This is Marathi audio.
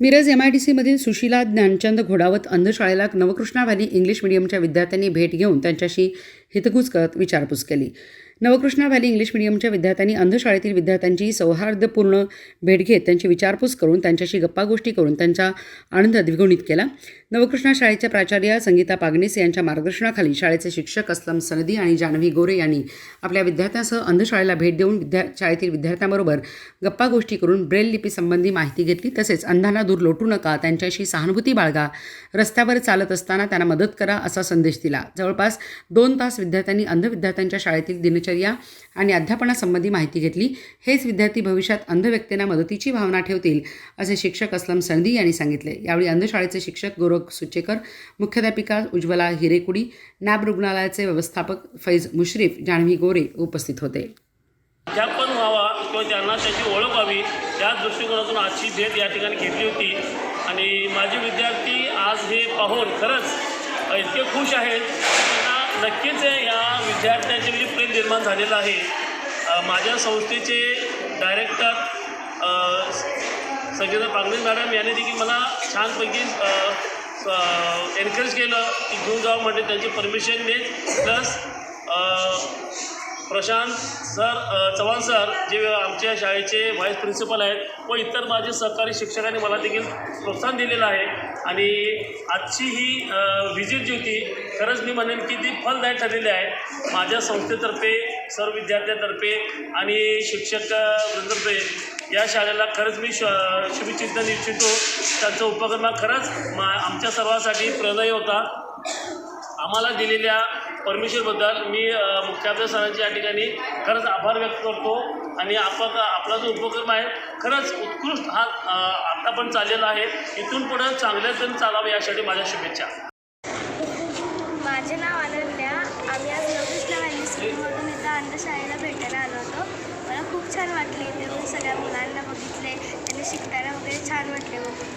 मिरज एम आय डी सीमधील सुशीला ज्ञानचंद घोडावत अंधशाळेला नवकृष्णा व्हॅली इंग्लिश मिडियमच्या विद्यार्थ्यांनी भेट घेऊन त्यांच्याशी हितगुज करत विचारपूस केली. नवकृष्णा व्हॅली इंग्लिश मिडियमच्या विद्यार्थ्यांनी अंधशाळेतील विद्यार्थ्यांची सौहार्दपूर्ण भेट घेत त्यांची विचारपूस करून त्यांच्याशी गप्पागोष्टी करून त्यांचा आनंद द्विगुणित केला. नवकृष्णा शाळेच्या प्राचार्य संगीता पागणीस यांच्या मार्गदर्शनाखाली शाळेचे शिक्षक असलम सनदी आणि जान्हवी गोरे यांनी आपल्या विद्यार्थ्यांसह अंधशाळेला भेट देऊन विद्या शाळेतील विद्यार्थ्यांबरोबर गप्पा गोष्टी करून ब्रेल लिपीसंबंधी माहिती घेतली. तसेच अंधांना दूर लोटू नका त्यांच्याशी सहानुभूती बाळगा रस्त्यावर चालत असताना त्यांना मदत करा असा संदेश दिला. जवळपास दोन तास विद्यार्थ्यांनी अंध विद्यार्थ्यांच्या शाळेतील दिनचर्या आणि अध्यापनासंबंधी माहिती घेतली. हेच विद्यार्थी भविष्यात अंध व्यक्तींना मदतीची भावना ठेवतील असे शिक्षक असलम संधी यांनी सांगितले. यावेळी अंधशाळेचे शिक्षक गौरव सुचेकर मुख्याध्यापिका उज्ज्वला हिरेकुडी नॅब रुग्णालयाचे व्यवस्थापक फैज मुश्रीफ जान्हवी गोरे उपस्थित होते. अध्यापन व्हावा किंवा त्यांना त्याची ओळख व्हावी त्या दृष्टिकोनातून आजची भेट या ठिकाणी घेतली होती. आणि माझे विद्यार्थी आज हे पाहून खरंच इतके खुश आहेत की त्यांना नक्कीच या विद्यार्थ्यांचे म्हणजे प्रेम निर्माण झालेलं आहे. माझ्या संस्थेचे डायरेक्टर संगीता पागणे मॅडम यांनी देखील मला छानपैकी एनकरेज केलं की घेऊन जावं म्हणजे त्यांची permission plus Prashant sir Chavan sir जे आमच्या शाळेचे व्हाईस प्रिन्सिपल आहेत व इतर माझे सहकारी शिक्षकांनी मला देखील प्रोत्साहन दिलेलं आहे. आणि आजची ही व्हिजिट जी होती खरंच मी म्हणेन की ती फलदायक ठरलेली आहे. माझ्या संस्थेतर्फे सर्व विद्यार्थ्यांतर्फे आणि शिक्षक वृंदर्फे या शाळेला खरंच मी श शुभचिंतन इच्छितो. त्यांचा उपक्रम हा खरंच मा आमच्या सर्वांसाठी प्रेरणादायी होता. आम्हाला दिलेल्या परमिशनबद्दल मी मुख्याध्यापक सरांच्या या ठिकाणी खरंच आभार व्यक्त करतो. आणि आपण आपला जो उपक्रम आहे खरंच उत्कृष्ट हा आत्ता पण चाललेला आहे. इथून पुढं चांगल्यातून चालावं यासाठी माझ्या शुभेच्छा. माझे नाव अनन्या शाळेला भेटायला आलो होतो. मला खूप छान वाटले. इथे सगळ्या मुलांना बघितले. त्यांनी शिकताना वगैरे छान वाटले बघून.